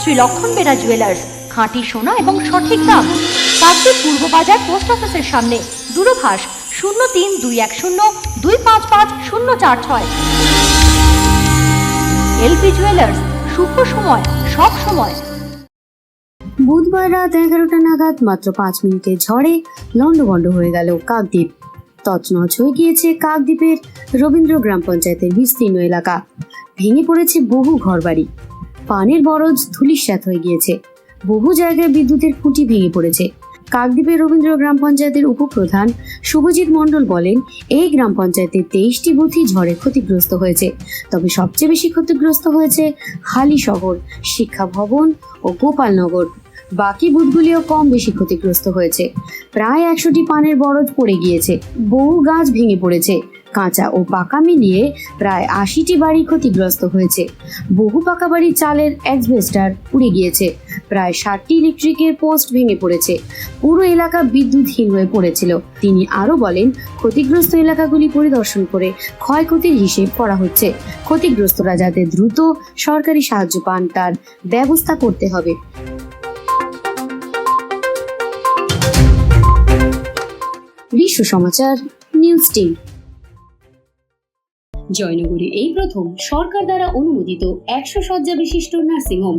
শ্রী লক্ষণ বেরা জুয়েলার্স খাঁটি সোনা এবং সঠিক দাম। কাকদ্বীপ পূর্ব বাজার পোস্ট অফিসের সামনে, দূরভাষ শূন্য তিন দুই এক শূন্য দুই পাঁচ পাঁচ শূন্য চার ছয়। এলপি জুয়েলার্স শুভ সময়, সব সময়। বুধবার রাত এগারোটা নাগাদ মাত্র পাঁচ মিনিটের ঝড়ে লন্ডভন্ড হয়ে গেল কাকদ্বীপ। তছনছ হয়ে গিয়েছে কাকদ্বীপের রবীন্দ্র গ্রাম পঞ্চায়েতের বিস্তীর্ণ এলাকা। ভেঙে পড়েছে বহু ঘরবাড়ি। পানের বরজ ধুলিস্যাত হয়ে গিয়েছে। বহু জায়গায় বিদ্যুতের খুঁটি ভেঙে পড়েছে। কাকদ্বীপের রবীন্দ্র গ্রাম পঞ্চায়েতের উপপ্রধান শুভজিৎ মণ্ডল বলেন, এই গ্রাম পঞ্চায়েতের তেইশটি বুথই ঝড়ে ক্ষতিগ্রস্ত হয়েছে। তবে সবচেয়ে বেশি ক্ষতিগ্রস্ত হয়েছে হালি শহর, শিক্ষা ভবন ও গোপালনগর বাকি বুথগুলিও কম বেশি ক্ষতিগ্রস্ত হয়েছে। প্রায় একশোটি পানের বরজ পড়ে গিয়েছে। বহু গাছ ভেঙে পড়েছে। কাঁচা ও পাকা মিলিয়ে প্রায় আশিটি বাড়ি ক্ষতিগ্রস্ত হয়েছে। বহু পাকা বাড়ির চালের অ্যাসবেস্টার উড়ে গিয়েছে। প্রায় ষাটটি ইলেকট্রিকের পোস্ট ভেঙে পড়েছে। পুরো এলাকা বিদ্যুৎহীন হয়ে পড়েছিল। তিনি আরও বলেন, ক্ষতিগ্রস্ত এলাকাগুলি পরিদর্শন করে ক্ষয়ক্ষতির হিসেব করা হচ্ছে। ক্ষতিগ্রস্তরা যাতে দ্রুত সরকারি সাহায্য পান, তার ব্যবস্থা করতে হবে। বিশ্ব সমাচার, নিউজ টিম। জয়নগরে এই প্রথম সরকার দ্বারা অনুমোদিত একশো শয্যা বিশিষ্ট নার্সিংহোম